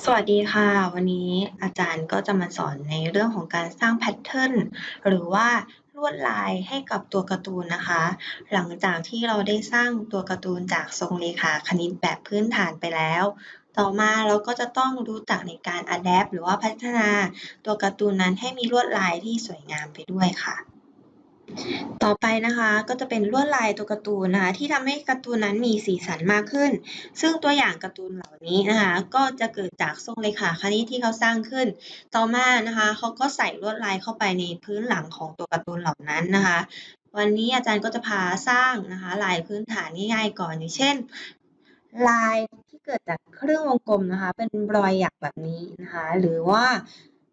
สวัสดีค่ะ วันนี้อาจารย์ก็จะมาสอนในเรื่องของการสร้างแพทเทิร์นหรือว่าลวดลายให้กับตัวการ์ตูนนะคะ หลังจากที่เราได้สร้างตัวการ์ตูนจากทรงเรขาคณิตแบบพื้นฐานไปแล้ว ต่อมาเราก็จะต้องรู้จักในการ adapt หรือว่าพัฒนาตัวการ์ตูนนั้นให้มีลวดลายที่สวยงามไปด้วยค่ะ ต่อไปนะคะก็จะเป็นลวดลายตัวการ์ตูนนะคะที่ทำให้การ์ตูนนั้นมีสีสันมากขึ้น ซึ่งตัวอย่างการ์ตูนเหล่านี้นะคะก็จะเกิดจากทรงเรขาคณิตที่เขาสร้างขึ้น ต่อมานะคะเขาก็ใส่ลวดลายเข้าไปในพื้นหลังของตัวการ์ตูนเหล่านั้นนะคะ วันนี้อาจารย์ก็จะพาสร้างนะคะลายพื้นฐานง่ายๆก่อนอย่างเช่น ลายที่เกิดจากเครื่องวงกลมนะคะ เป็นรอยหยักแบบนี้นะคะ หรือว่า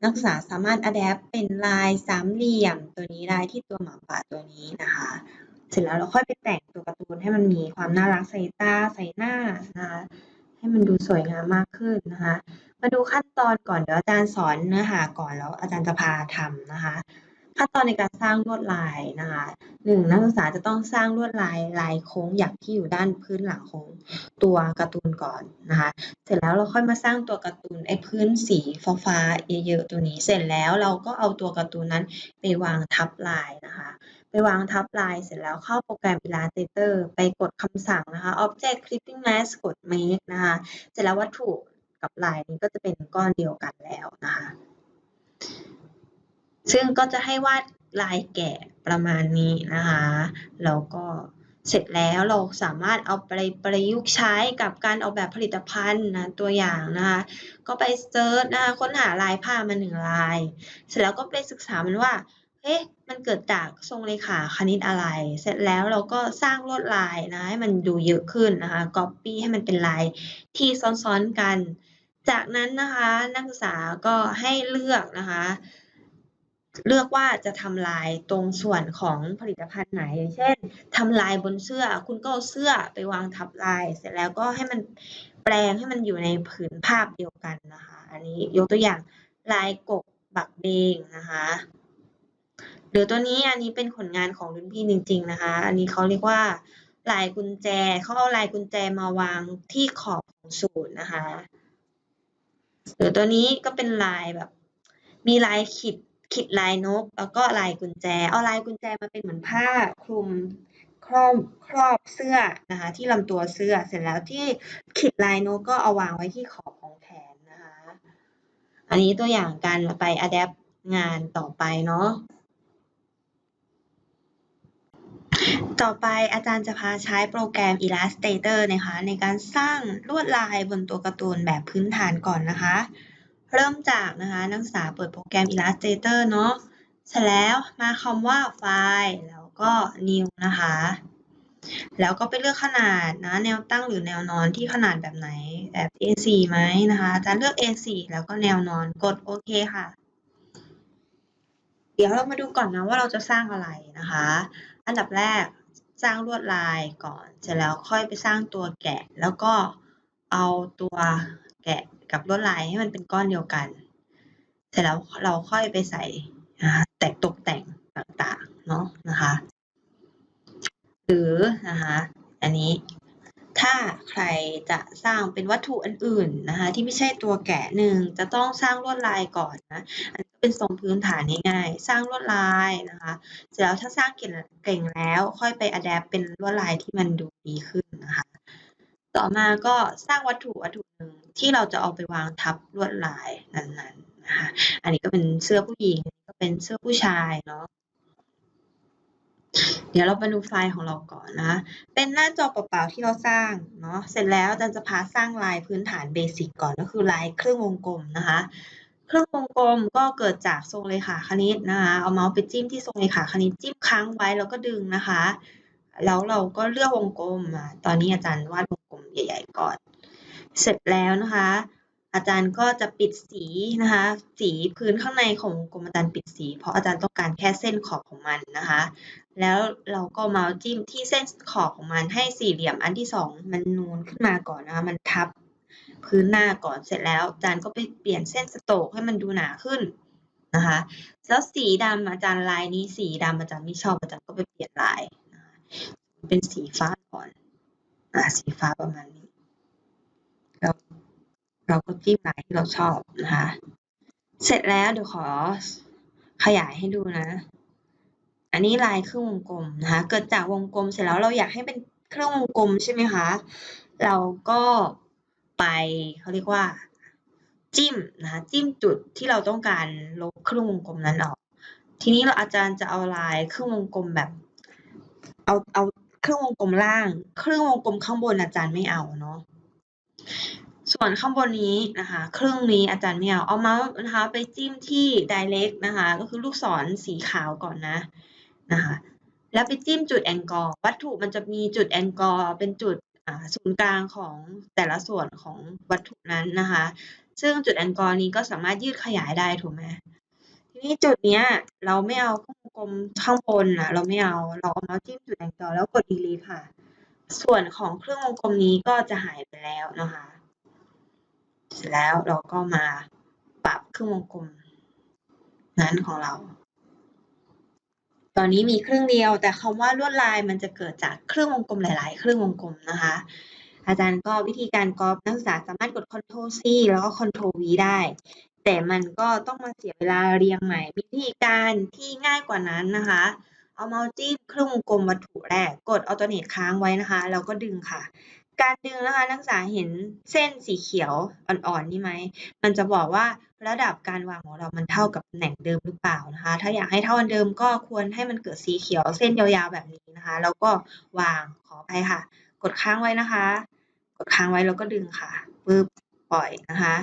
นักศึกษาสามารถ adapt เป็นลายสามเหลี่ยม ตัวนี้ลายที่ตัวหมาป่าตัวนี้นะคะ เสร็จแล้วเราค่อยไปแต่งตัวการ์ตูนให้มันมีความน่ารักใส่ตาใส่หน้านะคะให้มันดูสวยงามมากขึ้นนะคะ มาดูขั้นตอนก่อนเดี๋ยวอาจารย์สอนเนื้อหาก่อนแล้วอาจารย์จะพาทำนะคะ ขั้นตอนในการสร้างลวดลายนะคะหนึ่งนักศึกษาจะต้องสร้างลวดลายลายโค้งหยักที่อยู่ด้านพื้นหลังของตัวการ์ตูนก่อนนะคะเสร็จแล้วเราค่อยมาสร้างตัวการ์ตูนไอ้พื้นสีฟ้าๆเยอะๆตัวนี้ เสร็จแล้วเราก็เอาตัวการ์ตูนนั้นไปวางทับลายนะคะไปวางทับลายเสร็จแล้วเข้าโปรแกรม Illustrator ไปกดคำสั่งนะคะ Object Clipping Mask กด Make นะคะเสร็จแล้ววัตถุกับลายนี้ก็จะเป็นก้อนเดียวกันแล้วนะคะ ซึ่งก็จะให้วาดลายแกะประมาณนี้นะคะ แล้วก็เสร็จแล้วเราสามารถเอาไปประยุกต์ใช้กับการออกแบบผลิตภัณฑ์นะตัวอย่างนะคะ ก็ไปเซิร์ชนะคะค้นหาลายผ้ามาหนึ่งลาย เสร็จแล้วก็ไปศึกษามันว่าเอ๊ะมันเกิดจากทรงเรขาคณิตอะไร เสร็จแล้วเราก็สร้างลวดลายนะให้มันดูเยอะขึ้นนะคะ copy ให้มันเป็นลายที่ซ้อนๆกัน จากนั้นนะคะนักศึกษาก็ให้เลือกนะคะ เลือกว่าจะทำลายตรงส่วนของผลิตภัณฑ์ไหนอย่างเช่นทำลายบนเสื้อ คุณก็เอาเสื้อไปวางทับลาย เสร็จแล้วก็ให้มันแปลงให้มันอยู่ในผืนภาพเดียวกันนะคะ อันนี้ยกตัวอย่างลายกบบักเบงนะคะหรือตัวนี้อันนี้เป็นผลงานของรุ่นพี่จริง ๆนะคะ อันนี้เขาเรียกว่าลายกุญแจเขาเอาลายกุญแจมาวางที่ขอบของสูตรนะคะหรือตัวนี้ก็เป็นลายแบบ มีลายขีด ขีดลายนก แล้วก็ลายกุญแจ เอาลายกุญแจมาเป็นเหมือนผ้าคลุมครอบครอบเสื้อนะคะ ที่ลำตัวเสื้อเสร็จแล้วที่ขีดลายนกก็เอาวางไว้ที่ขอบของแขนนะคะ อันนี้ตัวอย่างการไป adapt งานต่อไปเนาะต่อไปอาจารย์จะพาใช้โปรแกรม Illustrator นะคะ ในการสร้างลวดลายบนตัวการ์ตูนแบบพื้นฐานก่อนนะคะ เริ่มจากนะคะนักศึกษาเปิดโปรแกรม Illustrator เนาะเสร็จแล้วมาคำว่าไฟล์แล้วก็ new นะคะ แล้วก็ไปเลือกขนาดนะแนวตั้งหรือแนวนอนที่ขนาดแบบไหนแบบ A4 ไหมนะคะจาเลือก A4 แล้วก็แนวนอนกดโอเคค่ะ เดี๋ยวเรามาดูก่อนนะว่าเราจะสร้างอะไรนะคะ อันดับแรกสร้างลวดลายก่อน เสร็จแล้วค่อยไปสร้างตัวแกะ แล้วก็เอาตัวแกะ กับลวดลายให้มันเป็นก้อนเดียวกัน เสร็จแล้วเราค่อยไปใส่นะคะแต่งตกแต่งต่างๆเนาะนะคะ หรือนะคะอันนี้ถ้าใครจะสร้างเป็นวัตถุอันอื่นนะคะ ที่ไม่ใช่ตัวแกะหนึ่งจะต้องสร้างลวดลายก่อนนะอันนี้เป็นทรงพื้นฐานง่ายๆสร้างลวดลายนะคะเสร็จแล้วถ้าสร้างเก่งแล้วค่อยไป adapt เป็นลวดลายที่มันดูดีขึ้นนะคะ ต่อมาก็สร้างวัตถุวัตถุหนึ่งที่เราจะเอาไปวางทับลวดลายนั้นๆนะคะ อันนี้ก็เป็นเสื้อผู้หญิงก็เป็นเสื้อผู้ชายเนาะ เดี๋ยวเราไปดูไฟล์ของเราก่อนนะ เป็นหน้าจอเปล่าๆที่เราสร้างเนาะ เสร็จแล้วอาจารย์จะพาสร้างลายพื้นฐานเบสิกก่อนก็คือลายเครื่องวงกลมนะคะ เครื่องวงกลมก็เกิดจากทรงเรขาคณิตนะคะ เอาเมาส์ไปจิ้มที่ทรงเรขาคณิตจิ้มค้างไว้แล้วก็ดึงนะคะ แล้วเราก็เลือกวงกลมตอนนี้อาจารย์วาดวงกลมใหญ่ ๆ ก่อน เสร็จแล้วนะคะ อาจารย์ก็จะปิดสีนะคะ สีพื้นข้างในของวงกลมอาจารย์ปิดสี เพราะอาจารย์ต้องการแค่เส้นขอบของมันนะคะ แล้วเราก็เมาส์จิ้มที่เส้นขอบของมันให้สี่เหลี่ยมอันที่สองมันนูนขึ้นมาก่อนนะคะมันทับพื้นหน้าก่อนเสร็จแล้วอาจารย์ก็ไปเปลี่ยนเส้นสโตกให้มันดูหนาขึ้นนะคะ แล้วสีดำอาจารย์ลายนี้สีดำอาจารย์ไม่ชอบอาจารย์ก็ไปเปลี่ยนลาย เป็นสีฟ้าก่อนอะสีฟ้าประมาณนี้แล้วเราก็จิ้มลายที่เราชอบนะคะ เสร็จแล้วเดี๋ยวขอขยายให้ดูนะ อันนี้ลายเครื่องวงกลมนะคะ เกิดจากวงกลมเสร็จแล้วเราอยากให้เป็นเครื่องวงกลมใช่ไหมคะ เราก็ไปเขาเรียกว่า จิ้มนะคะจิ้มจุดที่เราต้องการลบเครื่องวงกลมนั้นออก ทีนี้เราอาจารย์จะเอาลายเครื่องวงกลมแบบ เอาเอาเครื่องวงกลมล่างเครื่องวงกลมข้างบนอาจารย์ไม่เอาเนาะส่วนข้างบนนี้นะคะเครื่องนี้อาจารย์ไม่เอาเอาเมาส์นะคะไปจิ้มที่ direct นะคะ ก็คือลูกศรสีขาวก่อนนะนะคะแล้วไปจิ้มจุดแองกอร์วัตถุมันจะมีจุดแองกอร์เป็นจุดศูนย์กลางของแต่ละส่วนของวัตถุนั้นนะคะ ซึ่งจุดแองกอร์นี้ก็สามารถยืดขยายได้ถูกไหม นี้จุดเนี้ย เราไม่เอาเครื่องวงกลมข้างบนนะเราไม่เอา เราเอามาจิ้มจุดแองกอแล้วกด delete ค่ะ ส่วนของเครื่องวงกลมนี้ก็จะหายไปแล้วนะคะ เสร็จแล้วเราก็มาปรับเครื่องวงกลมนั้นของเรา ตอนนี้มีเครื่องเดียว แต่คำว่าลวดลายมันจะเกิดจากเครื่องวงกลมหลาย ๆ เครื่องวงกลมนะคะ อาจารย์ก็วิธีการกรอบนักศึกษาสามารถกด Ctrl C แล้วก็ Ctrl V ได้ แต่มันก็ต้องมาเสียเวลาเรียงใหม่ วิธีการที่ง่ายกว่านั้นนะคะ เอาเมาส์จิ้มครื่งวงกลมวัตถุแรก กด Alternate ค้างไว้นะคะ แล้วก็ดึงค่ะ การดึงนะคะนักศึกษาเห็นเส้นสีเขียวอ่อนๆนี่ไหม มันจะบอกว่าระดับการวางของเรามันเท่ากับตำแหน่งเดิมหรือเปล่านะคะ ถ้าอยากให้เท่ากันเดิมก็ควรให้มันเกิดสีเขียวเส้นยาวๆแบบนี้นะคะ แล้วก็วางขอไปค่ะ กดค้างไว้นะคะ กดค้างไว้แล้วก็ดึงค่ะปึ๊บ ปล่อยนะคะ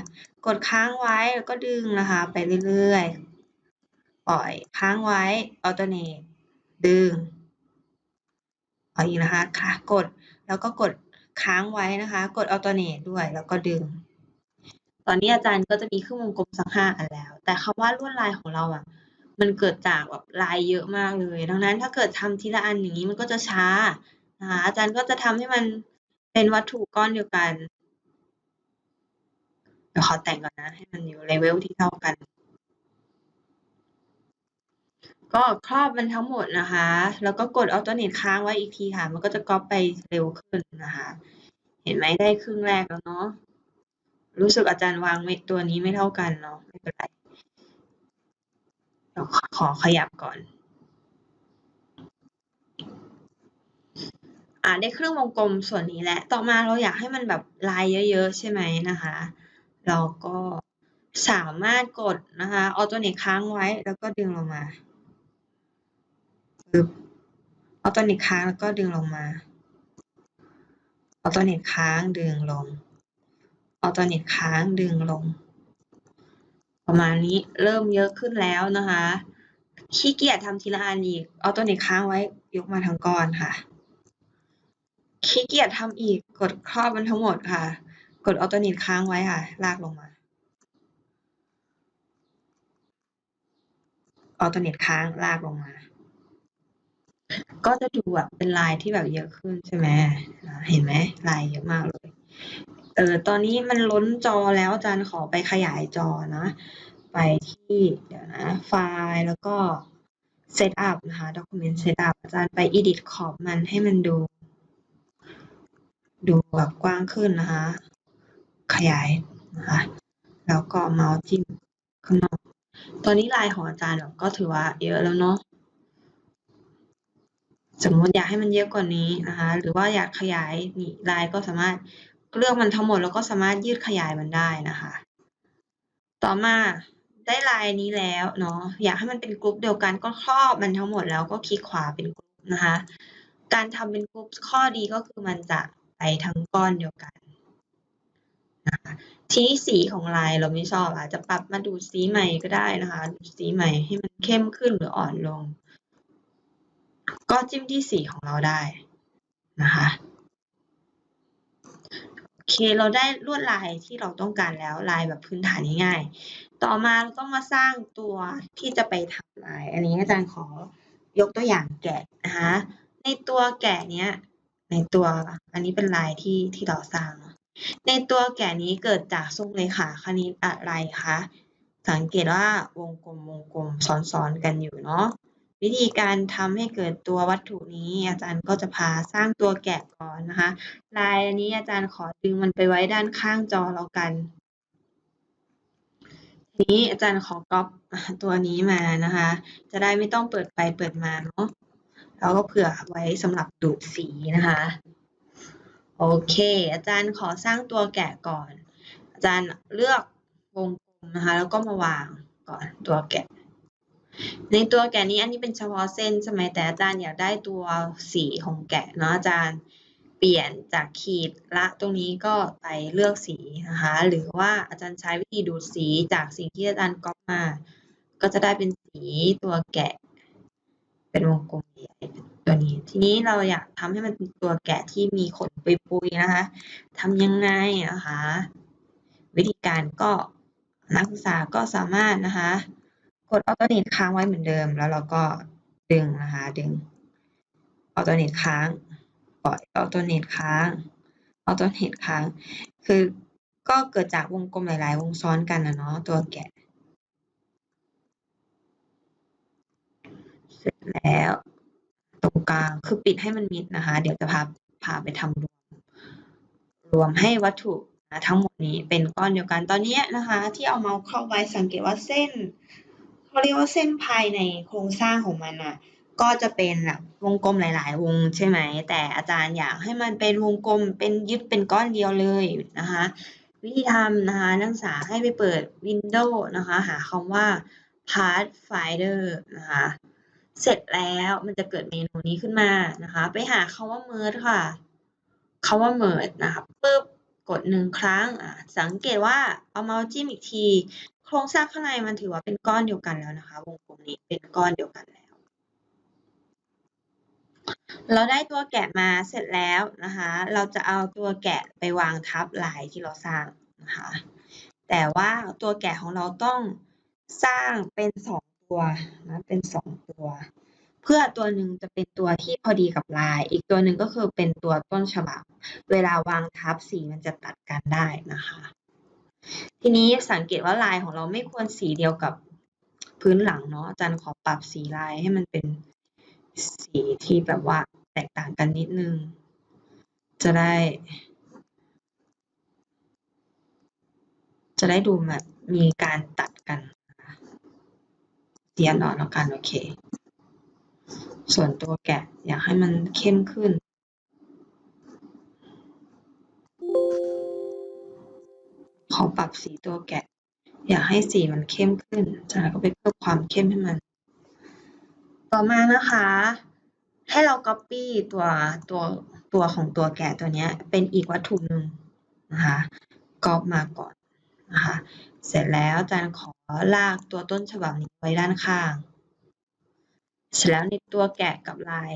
กดค้างไว้แล้วก็ดึงนะคะ ไปเรื่อยๆ ปล่อยค้างไว้ alternate ดึงเอาอีกนะคะค่ะกดแล้วก็กดค้างไว้นะคะ กด alternate ด้วยแล้วก็ดึง ตอนนี้อาจารย์ก็จะมีเครื่องวงกลมสักห้าอันแล้ว แต่คำว่าลวดลายของเราอะมันเกิดจากแบบลายเยอะมากเลย ดังนั้นถ้าเกิดทำทีละอันอย่างนี้มันก็จะช้านะคะอาจารย์ก็จะทำให้มันเป็นวัตถุก้อนเดียวกัน ดี๋ยวขอแต่งก่อนนะ ให้มันอยู่เลเวลที่เท่ากัน ก็ครอบมันทั้งหมดนะคะ แล้วก็กด alternate ค้างไว้อีกทีค่ะ มันก็จะก๊อปไปเร็วขึ้นนะคะ เห็นไหมได้ครึ่งแรกแล้วเนาะรู้สึกอาจารย์วางไม่ตัวนี้ไม่เท่ากันเนาะไม่เป็นไรเราขอขยับก่อน อ่าได้เครื่องวงกลมส่วนนี้แหละ ต่อมาเราอยากให้มันแบบลายเยอะๆ ใช่ไหมนะคะ เราก็สามารถกดนะคะเอาตัวนี้ค้างไว้แล้วก็ดึงลงมาปึ๊บเอาตัวนี้ค้างแล้วก็ดึงลงมาเอาตัวนี้ค้างดึงลงเอาตัวนี้ค้างดึงลง ประมาณนี้เริ่มเยอะขึ้นแล้วนะคะขี้เกียจทำทีละอันอีก เอาตัวนี้ค้างไว้ยกมาทั้งก้อนค่ะขี้เกียจทำอีกกดครอบมันทั้งหมดค่ะ กดเอาตัวนี้ค้างไว้ค่ะ ลากลงมาเอาตัวเน็ตค้างลากลงมา ก็จะดูแบบเป็นลายที่แบบเยอะขึ้นใช่ไหมเห็นไหมลายเยอะมากเลย เออตอนนี้มันล้นจอแล้วอาจารย์ขอไปขยายจอนะ ไปที่เดี๋ยวนะ ไฟล์แล้วก็ setup นะคะ document setup อาจารย์ไป edit ขอบมันให้มันดูดูแบบกว้างขึ้นนะคะ ขยายนะคะแล้วก็เมาส์จิ้มข้างนอกตอนนี้ลายของอาจารย์ก็ถือว่าเยอะแล้วเนาะสมมติอยากให้มันเยอะกว่านี้นะคะหรือว่าอยากขยายนี่ลายก็สามารถเลือกมันทั้งหมดแล้วก็สามารถยืดขยายมันได้นะคะ ต่อมาได้ลายนี้แล้วเนาะอยากให้มันเป็นกรุ๊ปเดียวกันก็ครอบมันทั้งหมดแล้วก็คลิกขวาเป็นกรุ๊ปนะคะ การทำเป็นกรุ๊ปข้อดีก็คือมันจะไปทั้งก้อนเดียวกัน นะคะทีนี้สีของลายเราไม่ชอบอาจจะปรับมาดูสีใหม่ก็ได้นะคะ ดูสีใหม่ให้มันเข้มขึ้นหรืออ่อนลง ก็จิ้มที่สีของเราได้นะคะโอเคเราได้ลวดลายที่เราต้องการแล้วลายแบบพื้นฐานง่ายๆต่อมาเราต้องมาสร้างตัวที่จะไปทำลาย อันนี้อาจารย์ขอยกตัวอย่างแกะนะคะในตัวแกะเนี้ยในตัวอันนี้เป็นลายที่ที่เราสร้าง ในตัวแกะนี้เกิดจากทรงเลขาคณิตอะไรคะ สังเกตว่าวงกลมวงกลมซ้อนๆกันอยู่เนาะ วิธีการทำให้เกิดตัววัตถุนี้ อาจารย์ก็จะพาสร้างตัวแกะก่อนนะคะ ลายอันนี้อาจารย์ขอดึงมันไปไว้ด้านข้างจอแล้วกัน ทีนี้อาจารย์ขอก๊อปตัวนี้มานะคะ จะได้ไม่ต้องเปิดไปเปิดมาเนาะ แล้วก็เผื่อไว้สำหรับดูดสีนะคะ โอเค อาจารย์ขอสร้างตัวแกะก่อน อาจารย์เลือกวงกลมนะคะ แล้วก็มาวางก่อนตัวแกะ ในตัวแกะนี้อันนี้เป็นเฉพาะเส้นใช่ไหมแต่อาจารย์อยากได้ตัวสีของแกะเนาะอาจารย์เปลี่ยนจากขีดละตรงนี้ก็ไปเลือกสีนะคะหรือว่าอาจารย์ใช้วิธีดูดสีจากสิ่งที่อาจารย์ก๊อปมา ก็จะได้เป็นสีตัวแกะ เป็นวงกลมใหญ่ตัวนี้ ทีนี้เราอยากทำให้มันเป็นตัวแกะที่มีขนปุยๆนะคะทำยังไงนะคะ วิธีการก็นักศึกษาก็สามารถนะคะ กดออโตเนตค้างไว้เหมือนเดิม แล้วเราก็ดึงนะคะ ดึงออโตเนตค้างปล่อยออโตเนตค้างออโตเนตค้าง คือก็เกิดจากวงกลมหลาย ๆ วงซ้อนกันนะเนาะตัวแกะ เสร็จ แล้ว ตรงกลางคือปิดให้มันมิดนะคะ เดี๋ยวจะพาพาไปทำรวม รวมให้วัตถุนะทั้งหมดนี้เป็นก้อนเดียวกันตอนนี้นะคะ ที่เอาเมาส์เข้าไว้สังเกตว่าเส้นเขาเรียกว่าเส้นภายในโครงสร้างของมันอะ ก็จะเป็นแบบวงกลมหลาย ๆ วงใช่ไหม แต่อาจารย์อยากให้มันเป็นวงกลมเป็นยึดเป็นก้อนเดียวเลยนะคะวิธีทำนะคะ นักศึกษาให้ไปเปิด Windows นะคะ หาคำว่า Pathfinder นะคะ เสร็จแล้วมันจะเกิดเมนูนี้ขึ้นมานะคะ ไปหาคำว่า merge ค่ะคำว่า merge นะคะปึ๊บกดหนึ่งครั้งอะสังเกตว่าเอาเมาส์จิ้มอีกที โครงสร้างข้างในมันถือว่าเป็นก้อนเดียวกันแล้วนะคะ วงกลมนี้เป็นก้อนเดียวกันแล้ว เราได้ตัวแกะมาเสร็จแล้วนะคะ เราจะเอาตัวแกะไปวางทับลายที่เราสร้างนะคะ แต่ว่าตัวแกะของเราต้องสร้างเป็นสอง ตัวนะเป็นสองตัว เพื่อตัวหนึ่งจะเป็นตัวที่พอดีกับลาย อีกตัวหนึ่งก็คือเป็นตัวต้นฉบับ เวลาวางทับสีมันจะตัดกันได้นะคะ ทีนี้สังเกตว่าลายของเราไม่ควรสีเดียวกับพื้นหลังเนาะอาจารย์ขอปรับสีลายให้มันเป็นสีที่แบบว่าแตกต่างกันนิดนึง จะได้ จะได้ดูแบบมีการตัดกัน นะคะสีอ่อนแล้วกันโอเค ส่วนตัวแกะอยากให้มันเข้มขึ้น ขอปรับสีตัวแกะ อยากให้สีมันเข้มขึ้นจากนั้นก็ไปเพิ่มความเข้มให้มัน ต่อมานะคะ ให้เรา copy ตัวตัวตัวของตัวแกะตัวนี้เป็นอีกวัตถุหนึ่งนะคะก๊อปมาก่อนนะคะ เสร็จแล้วอาจารย์ขอ ลากตัวต้นฉบับนี้ไว้ด้านข้าง เสร็จแล้วในตัวแกะกับลาย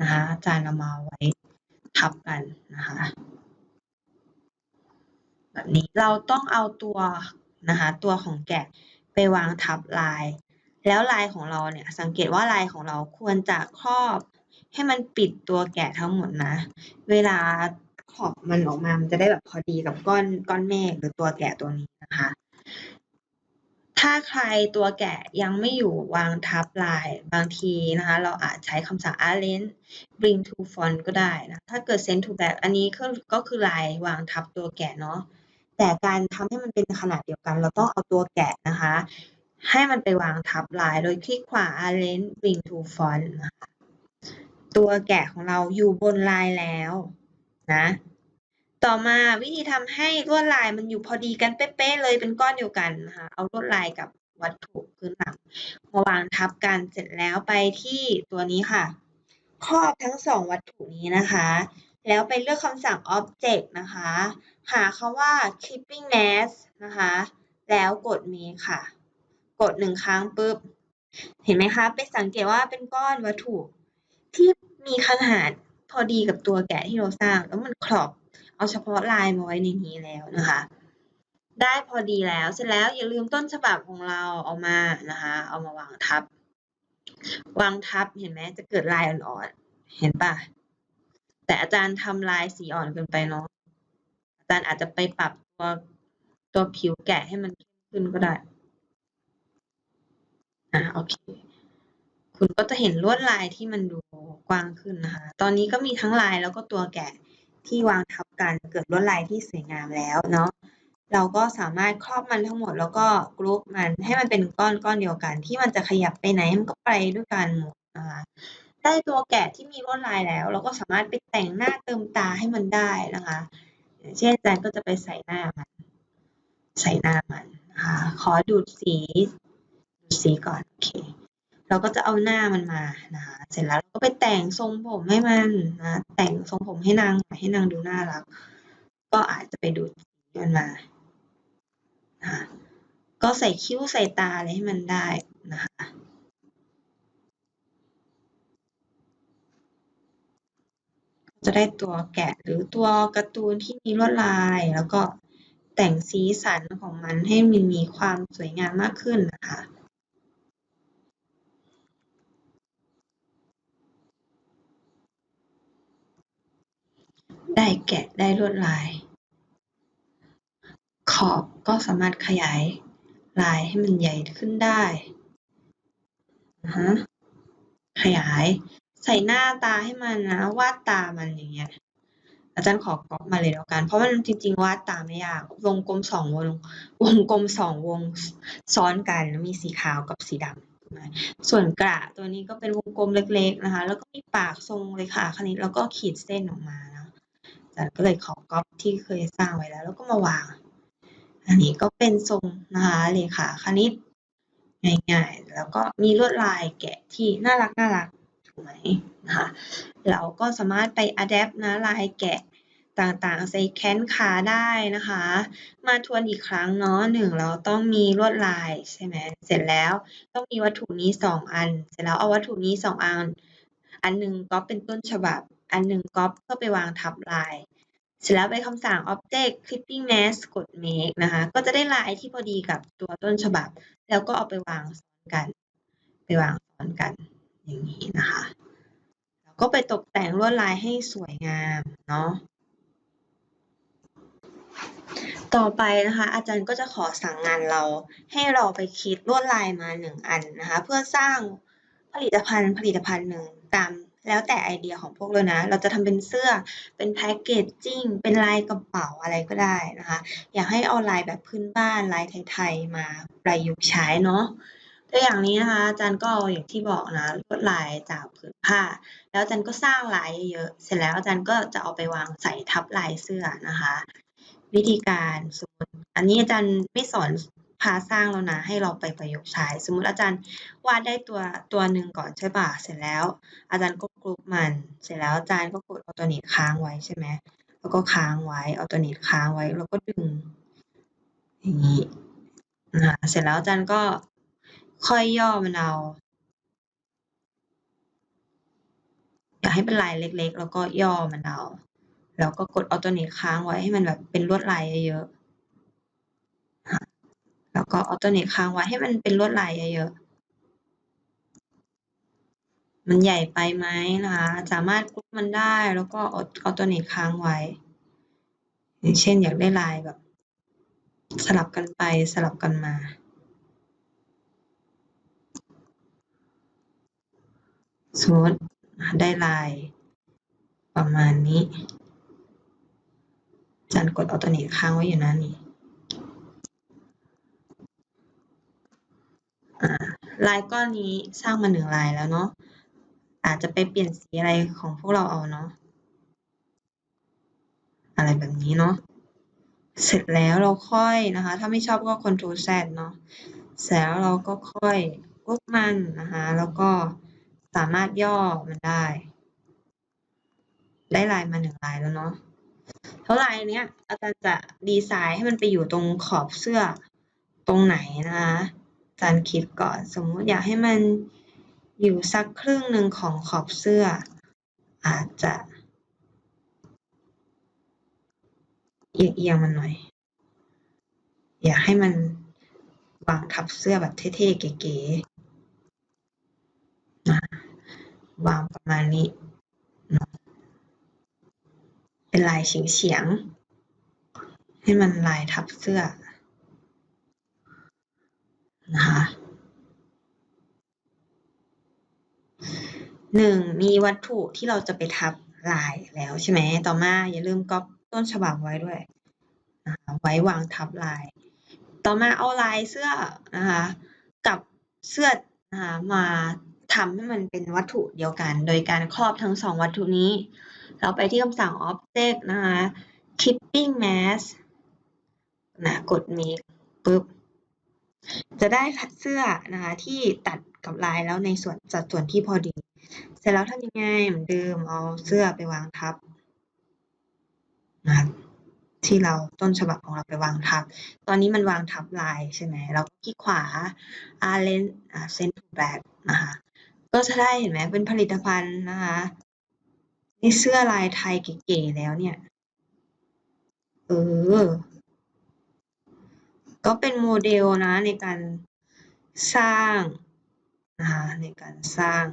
นะคะอาจารย์เอามาไว้ทับกันนะคะแบบนี้เราต้องเอาตัวนะคะตัวของแกะไปวางทับลาย แล้วลายของเราเนี่ยสังเกตว่าลายของเราควรจะครอบให้มันปิดตัวแกะทั้งหมดนะ เวลาขอบมันออกมา มันจะได้แบบพอดีกับก้อนก้อนเมฆหรือตัวแกะตัวนี้นะคะ ถ้าใครตัวแกะยังไม่อยู่วางทับลายบางทีนะคะ เราอาจใช้คำสั่ง arrange bring to front ก็ได้นะ ถ้าเกิด send to back อันนี้ก็ก็คือลายวางทับตัวแกะเนาะ แต่การทำให้มันเป็นขนาดเดียวกัน เราต้องเอาตัวแกะนะคะ ให้มันไปวางทับลาย โดยคลิกขวา arrange bring to front นะคะ ตัวแกะของเราอยู่บนลายแล้วนะ ต่อมาวิธีทำให้ลวดลายมันอยู่พอดีกันเป๊ะๆเลยเป็นก้อนเดียวกันนะคะเอาลวดลายกับวัตถุพื้นหลังมาวางทับกันเสร็จแล้วไปที่ตัวนี้ค่ะ ครอบทั้งสองวัตถุนี้นะคะ แล้วไปเลือกคำสั่ง object นะคะ หาคำว่า clipping mask นะคะ แล้วกด make ค่ะ กดหนึ่งครั้งปุ๊บ เห็นไหมคะ ไปสังเกตว่าเป็นก้อนวัตถุ ที่มีขนาดพอดีกับตัวแกะที่เราสร้าง แล้วมันครอบ เอาเฉพาะลายมาไว้ในนี้แล้วนะคะ ได้พอดีแล้วเสร็จแล้วอย่าลืมต้นฉบับของเราเอามานะคะ เอามาวางทับ วางทับเห็นไหมจะเกิดลายอ่อนๆเห็นปะแต่อาจารย์ทำลายสีอ่อนเกินไปเนาะอาจารย์อาจจะไปปรับตัวตัวผิวแกะให้มันเข้มขึ้นก็ได้อ่าโอเคคุณก็จะเห็นลวดลายที่มันดูกว้างขึ้นนะคะ ตอนนี้ก็มีทั้งลายแล้วก็ตัวแกะ ที่วางทับกันเกิดลวดลายที่สวยงามแล้วเนาะเราก็สามารถครอบมันทั้งหมดแล้วก็กรุ๊ปมันให้มันเป็นก้อนก้อนเดียวกัน ที่มันจะขยับไปไหนมันก็ไปด้วยกันหมดนะคะได้ตัวแกะที่มีลวดลายแล้ว เราก็สามารถไปแต่งหน้าเติมตาให้มันได้นะคะเช่นอาจารย์ก็จะไปใส่หน้ามัน ใส่หน้ามันนะคะขอดูดสีดูดสีก่อนโอเค เราก็จะเอาหน้ามันมานะคะเสร็จแล้วเราก็ไปแต่งทรงผมให้มันนะแต่งทรงผมให้นางให้นางดูน่ารัก ก็อาจจะไปดูดสีมันมานะคะก็ใส่คิ้วใส่ตาอะไรให้มันได้นะคะจะได้ตัวแกะหรือตัวการ์ตูนที่มีลวดลาย แล้วก็แต่งสีสันของมันให้มันมีความสวยงามมากขึ้นนะคะ ได้แกะได้ลวดลาย ขอบก็สามารถขยายลายให้มันใหญ่ขึ้นได้นะฮะขยายใส่หน้าตาให้มันนะวาดตามันอย่างเงี้ยอาจารย์ขอก๊อปมาเลยแล้วกัน เพราะมันจริง ๆ วาดตาไม่ยาก วงกลมสองวง วงกลมสองวงซ้อนกันมีสีขาวกับสีดำส่วนกระตัวนี้ก็เป็นวงกลมเล็ก ๆ นะคะ แล้วก็มีปากทรงเลยค่ะคณิตแล้วก็ขีดเส้นออกมา จารย์ก็เลยขอก๊อปที่เคยสร้างไว้แล้ว แล้วก็มาวาง อันนี้ก็เป็นทรงนะคะเลขาคณิตง่ายๆ แล้วก็มีลวดลายแกะที่น่ารักน่ารักถูกไหมนะคะเราก็สามารถไป adapt นะลายแกะต่างๆ ใส่แขนขาได้นะคะ มาทวนอีกครั้งเนาะหนึ่งเราต้องมีลวดลายใช่ไหมเสร็จแล้วต้องมีวัตถุนี้สองอัน เสร็จแล้วเอาวัตถุนี้สองอัน อันหนึ่งก็เป็นต้นฉบับ อันหนึ่งก็เพื่อไปวางทับลาย เสร็จแล้วไปคำสั่ง object clipping nest กด make นะคะ ก็จะได้ลายที่พอดีกับตัวต้นฉบับ แล้วก็เอาไปวางซ้อนกัน ไปวางซ้อนกันอย่างนี้นะคะ แล้วก็ไปตกแต่งลวดลายให้สวยงามเนาะต่อไปนะคะอาจารย์ก็จะขอสั่งงานเราให้เราไปคิดลวดลายมาหนึ่งอันนะคะ เพื่อสร้างผลิตภัณฑ์ผลิตภัณฑ์หนึ่งตาม แล้วแต่ไอเดียของพวกเรานะ เราจะทำเป็นเสื้อ เป็นแพ็กเกจจิ้ง เป็นลายกระเป๋าอะไรก็ได้นะคะ อยากให้เอาลายแบบพื้นบ้าน ลายไทยๆ มาประยุกต์ใช้เนาะ ตัวอย่างนี้นะคะอาจารย์ก็เอาอย่างที่บอกนะลวดลายจากผืนผ้า แล้วอาจารย์ก็สร้างลายเยอะๆ เสร็จแล้วอาจารย์ก็จะเอาไปวางใส่ทับลายเสื้อนะคะ วิธีการสมมติอันนี้อาจารย์ไม่สอน พาสร้างแล้วนะ ให้เราไปประยุกต์ใช้ สมมติอาจารย์วาดได้ตัวตัวหนึ่งก่อนใช่ป่ะเสร็จแล้ว อาจารย์ก็กรุ๊ปมัน เสร็จแล้วอาจารย์ก็กดเอาตัวนี้ค้างไว้ใช่ไหมแล้วก็ค้างไว้เอาตัวนี้ค้างไว้ แล้วก็ดึงอย่างนี้นะเสร็จแล้วอาจารย์ก็ค่อยย่อมันเอาอยากให้เป็นลายเล็ก ๆ แล้วก็ย่อมันเอา แล้วก็กดเอาตัวนี้ค้างไว้ให้มันแบบเป็นลวดลายเยอะๆค่ะ แล้วก็เอาตัวนี้ค้างไว้ให้มันเป็นลวดลายเยอะๆ มันใหญ่ไปไหมนะคะ สามารถกรุ๊ปมันได้แล้วก็เอาเอาตัวนี้ค้างไว้ อย่างเช่นอยากได้ลายแบบ สลับกันไปสลับกันมาสมมติได้ลาย ประมาณนี้จารย์กดเอาตัวนี้ค้างไว้อยู่นะนี่ อ่า ลายก้อนนี้สร้างมาหนึ่งลายแล้วเนาะอาจจะไปเปลี่ยนสีอะไรของพวกเราเอาเนาะอะไรแบบนี้เนาะเสร็จแล้วเราค่อยนะคะ ถ้าไม่ชอบก็ Ctrl Z เนาะเสร็จแล้วเราก็ค่อยกรุ๊ปมันนะคะ แล้วก็สามารถย่อมันได้ ได้ลายมาหนึ่งลายแล้วเนาะเท่าลายเนี้ยอาจารย์จะดีไซน์ให้มันไปอยู่ตรงขอบเสื้อตรงไหนนะคะ จารย์คิดก่อน สมมุติอยากให้มันอยู่สักครึ่งหนึ่งของขอบเสื้อ อาจจะ เอียงๆมันหน่อย อยากให้มันวางทับเสื้อแบบเท่ๆเก๋ๆนะวางประมาณนี้นะเป็นลายเฉียงๆให้มันลายทับเสื้อ นะคะหนึ่งมีวัตถุที่เราจะไปทับลายแล้วใช่ไหมต่อมาอย่าลืมก๊อปต้นฉบับไว้ด้วยนะคะไว้วางทับลาย ต่อมาเอาลายเสื้อนะคะกับเสื้อนะคะมาทำให้มันเป็นวัตถุเดียวกัน โดยการครอบทั้งสองวัตถุนี้ เราไปที่คำสั่ง object นะคะ keeping mask นะกด make ปุ๊บ จะได้เสื้อนะคะที่ตัดกับลายแล้วในส่วนสัดส่วนที่พอดี เสร็จแล้วทำยังไงเหมือนเดิมเอาเสื้อไปวางทับนะคะที่เราต้นฉบับของเราไปวางทับ ตอนนี้มันวางทับลายใช่ไหมเราก็คลิกขวา Allen อ่า Send to back นะคะก็จะได้เห็นไหมเป็นผลิตภัณฑ์นะคะนี่เสื้อลายไทยเก๋ๆแล้วเนี่ย เออ ก็เป็นโมเดลนะในการสร้างนะคะในการสร้าง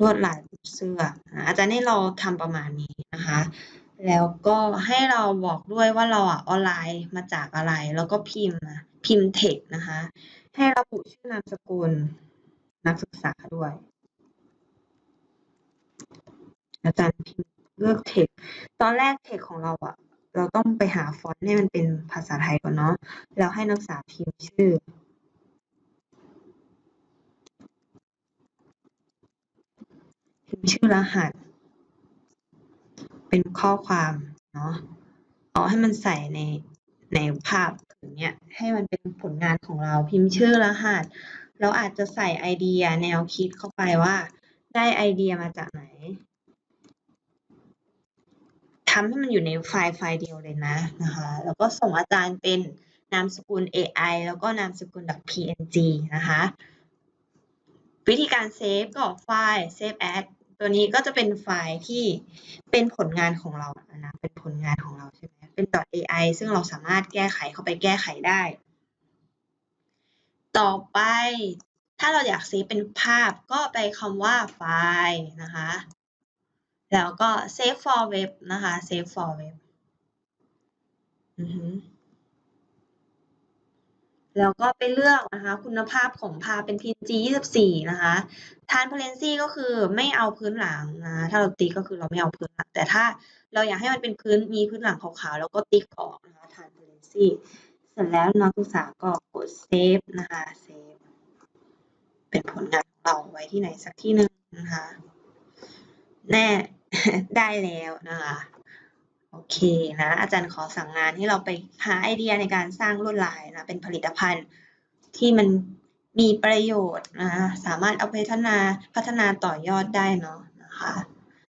ลวดลายเสื้ออาจารย์ให้เราทำประมาณนี้นะคะ แล้วก็ให้เราบอกด้วยว่าเราอะออนไลน์มาจากอะไร แล้วก็พิมพ์นะพิมพ์เทคนะคะ ให้ระบุชื่อนามสกุลนักศึกษาด้วย อาจารย์พิมพ์เลือกเทคตอนแรกเทคของเราอะ เราต้องไปหาฟอนต์ให้มันเป็นภาษาไทยก่อนเนาะแล้วให้นักศึกษาพิมพ์ชื่อ พิมพ์ชื่อรหัส เป็นข้อความเนาะเอาให้มันใส่ในในภาพอย่างเนี้ยให้มันเป็นผลงานของเราพิมพ์ชื่อรหัสแล้วอาจจะใส่ไอเดียแนวคิดเข้าไปว่า ได้ไอเดียมาจากไหน ทำให้มันอยู่ในไฟล์ไฟล์เดียวเลยนะนะคะแล้วก็ส่งอาจารย์เป็นนามสกุล AI แล้วก็นามสกุล .png นะคะวิธีการเซฟก็ไฟล์ save as ตัวนี้ก็จะเป็นไฟล์ที่เป็นผลงานของเรานะเป็นผลงานของเราใช่ไหมเป็น .ai ซึ่งเราสามารถแก้ไขเข้าไปแก้ไขได้ ต่อไปถ้าเราอยากเซฟเป็นภาพก็ไปคำว่าไฟล์นะคะ แล้วก็ save for web นะคะ save for web แล้วก็ไปเลือกนะคะ คุณภาพของภาพเป็น PNG 24 นะคะ Transparency ก็คือไม่เอาพื้นหลังนะ ถ้าเราติ๊กก็คือเราไม่เอาพื้นหลัง แต่ถ้าเราอยากให้มันเป็นพื้นมีพื้นหลังขาวๆ แล้วก็ติ๊กออกนะคะ Transparency เสร็จแล้วนักศึกษาก็กด Save นะคะ Save เป็นผลงานของเราไว้ที่ไหนสักที่หนึ่งนะคะ แน่ ได้แล้วนะคะโอเคนะอาจารย์ขอสั่งงานให้เราไปหาไอเดียในการสร้างลวดลายนะเป็นผลิตภัณฑ์ที่มันมีประโยชน์นะสามารถเอาไปพัฒนาพัฒนาต่อยอดได้เนาะนะคะ